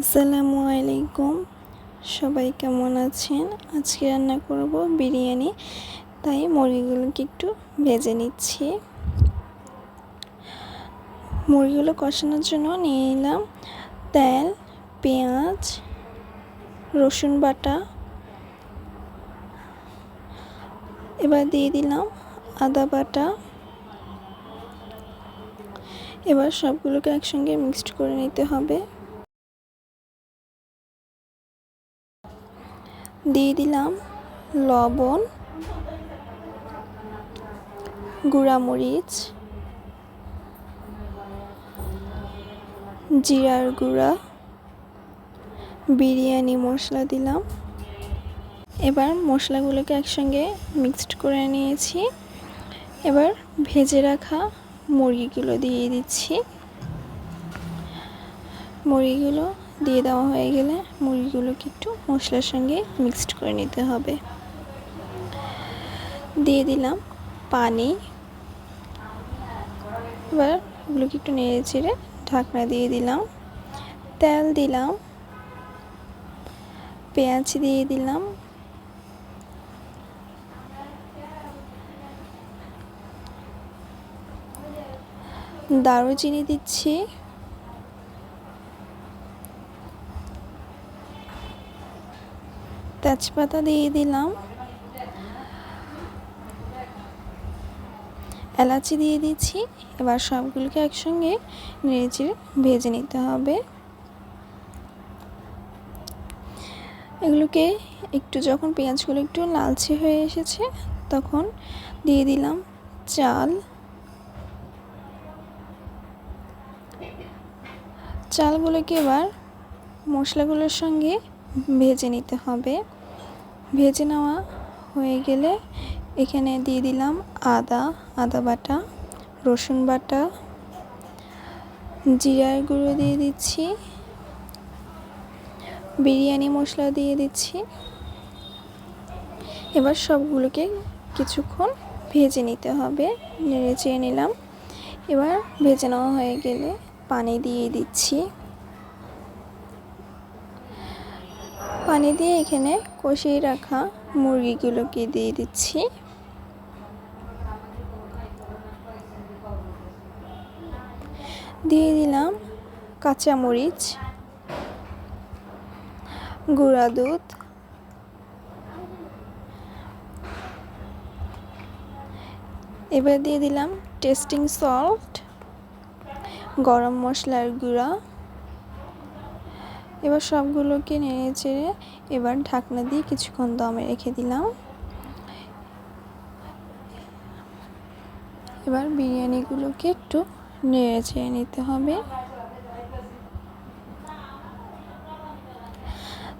আসসালামু আলাইকুম। সবাই কেমন আছেন? আজকে রান্না করব বিরিয়ানি, তাই মুরগিগুলোকে একটু ভেজে নিচ্ছি। মুরগিগুলো কষানোর জন্য নিয়ে নিলাম তেল, পেঁয়াজ, রসুন বাটা। এবার দিয়ে দিলাম আদা বাটা। এবার সবগুলোকে একসঙ্গে মিক্সড করে নিতে হবে। দিয়ে দিলাম লবণ, গুঁড়ামরিচ, জিরার গুঁড়া, বিরিয়ানি মশলা দিলাম। এবার মশলাগুলোকে একসঙ্গে মিক্সড করে নিয়েছি। এবার ভেজে রাখা মুরগিগুলো দিয়ে দিচ্ছি। মুরগিগুলো দিয়ে দেওয়া হয়ে গেলে মুরগিগুলোকে একটু মশলার সঙ্গে মিক্সড করে নিতে হবে। দিয়ে দিলাম পানি। এবার ওগুলোকে একটু নেড়ে চেড়ে ঢাকনা দিয়ে দিলাম। তেল দিলাম। পেঁয়াজ দিয়ে দিলাম। দারুচিনি দিচ্ছি। তেজপাতা দিয়ে দিলাম। এলাচি দিয়ে দিচ্ছি। এবার সবগুলোকে একসঙ্গে নেড়েচেড়ে ভেজে নিতে হবে। এগুলোকে একটু যখন পেঁয়াজগুলো একটু লালচে হয়ে এসেছে, তখন দিয়ে দিলাম চাল। চালগুলোকে এবার মশলাগুলোর সঙ্গে ভেজে নিতে হবে। ভেজে নেওয়া হয়ে গেলে এখানে দিয়ে দিলাম আদা আদা বাটা, রসুন বাটা, জিরার গুঁড়ো দিয়ে দিচ্ছি, বিরিয়ানি মশলা দিয়ে দিচ্ছি। এবার সবগুলোকে কিছুক্ষণ ভেজে নিতে হবে, নেড়ে চেয়ে নিলাম। এবার ভেজে নেওয়া হয়ে গেলে পানি দিয়ে দিচ্ছি। পানি দিয়ে এখানে কষিয়ে রাখা মুরগিগুলোকে দিয়ে দিচ্ছি। দিয়ে দিলাম কাঁচামরিচ গুঁড়া দুধ, এবার দিয়ে দিলাম টেস্টিং সল্ট, গরম মশলার গুঁড়া। এবার সবগুলোকে নেড়ে চেড়ে এবার ঢাকনা দিয়ে কিছুক্ষণ দমে রেখে দিলাম। এবার বিরিয়ানিগুলোকে একটু নেড়ে চেড়ে নিতে হবে।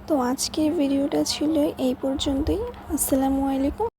তো আজকের ভিডিওটা ছিল এই পর্যন্তই। আসসালামু আলাইকুম।